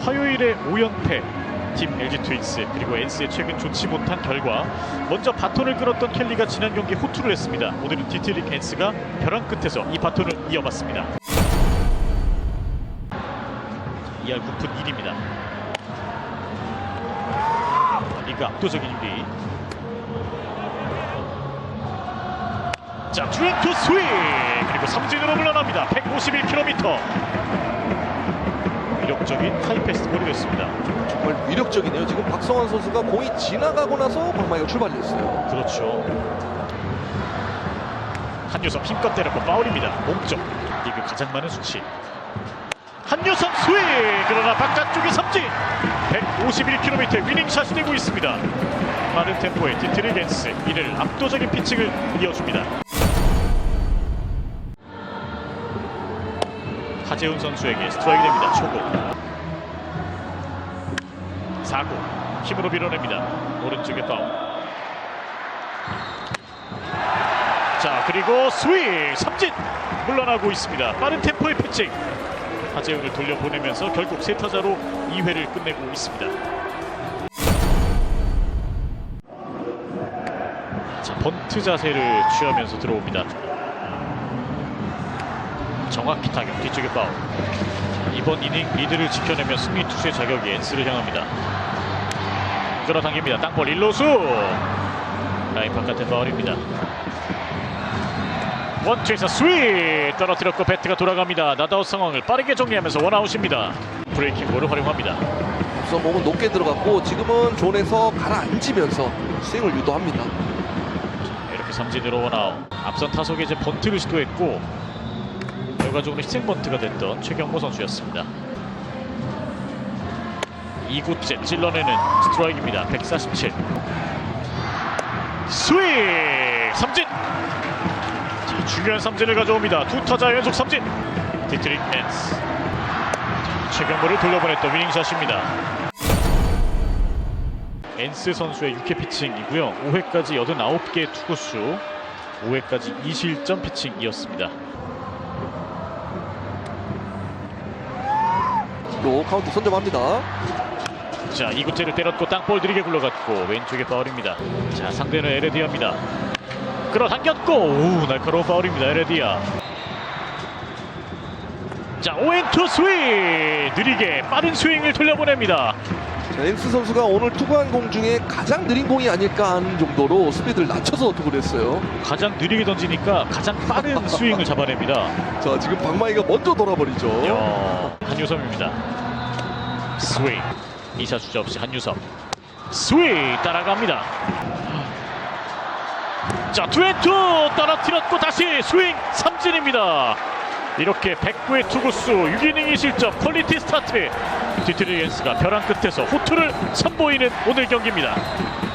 화요일에 5연패 팀 LG 트윈스 그리고 엔스의 최근 좋지 못한 결과 먼저 바톤을 끌었던 켈리가 지난 경기 호투를 했습니다. 오늘은 디트릭 엔스가 벼랑 끝에서 이 바톤을 이어봤습니다. 2할 9푼 1입니다. 리그 압도적인 1위. 자, 주엔투 스윙! 그리고 삼진으로 물러납니다. 151km. 위력적인 하이패스트볼이 됐습니다. 정말 위력적이네요. 지금 박성환 선수가 공이 지나가고 나서 방망이가 출발했어요. 그렇죠. 한유섬 힘껏 때렸고 파울입니다. 몸쪽 리그 가장 많은 수치. 한유섬 스윙! 그러나 바깥쪽에 삼진! 151km 위닝샷이 되고 있습니다. 빠른 템포의 디트리 겐스 이를 압도적인 피칭을 이어줍니다. 하재훈 선수에게 스트라이크 됩니다. 초구. 4구 힘으로 밀어냅니다. 오른쪽에 파울. 자 그리고 스윙 삼진 물러나고 있습니다. 빠른 템포의 피칭. 하재훈을 돌려보내면서 결국 세 타자로 2회를 끝내고 있습니다. 자 번트 자세를 취하면서 들어옵니다. 정확히 타격 뒤쪽에 파울. 이번 이닝 리드를 지켜내면 승리 투수의 자격이 엔스를 향합니다. 끌어당깁니다. 땅볼 1루수 라인 바깥의 파울입니다. 원투에서 스윙 떨어뜨렸고 배트가 돌아갑니다. 나다웃 상황을 빠르게 정리하면서 원아웃입니다. 브레이킹 볼을 활용합니다. 우선 몸은 높게 들어갔고 지금은 존에서 가라앉으면서 스윙을 유도합니다. 이렇게 삼진으로 원아웃. 앞선 타석에 이제 번트를 시도했고 결과적으로 희생 번트가 됐던 최경모 선수였습니다. 2구째 찔러내는 스트라이크입니다. 147. 스윙! 삼진! 자, 중요한 삼진을 가져옵니다. 두 타자 연속 삼진. 디트릭 앤스. 최경모를 돌려보냈던 위닝샷입니다. 엔스 선수의 6회 피칭이고요. 5회까지 89개의 투구수, 5회까지 2실점 피칭이었습니다. 로 카운트 선점합니다. 자, 2구째를 때렸고 땅볼 들이게 굴러갔고 왼쪽에 파울입니다. 자, 상대는 에레디아입니다. 끌어당겼고 오, 날카로운 파울입니다. 에레디아. 자, 오엔투 스윙! 느리게 빠른 스윙을 돌려보냅니다. 자, 엔스 선수가 오늘 투구한 공 중에 가장 느린 공이 아닐까 하는 정도로 스피드를 낮춰서 투구를 했어요. 가장 느리게 던지니까 가장 빠른 스윙을 잡아냅니다. 자, 지금 방망이가 먼저 돌아버리죠. 야, 한유섬입니다. 스윙. 2사 주자 없이 한유섬. 스윙 따라갑니다. 자, 투앤투 떨어뜨렸고 다시 스윙 삼진입니다. 이렇게 109의 투구수 6이닝 2실점 퀄리티 스타트 디트리겐스가 벼랑 끝에서 호투를 선보이는 오늘 경기입니다.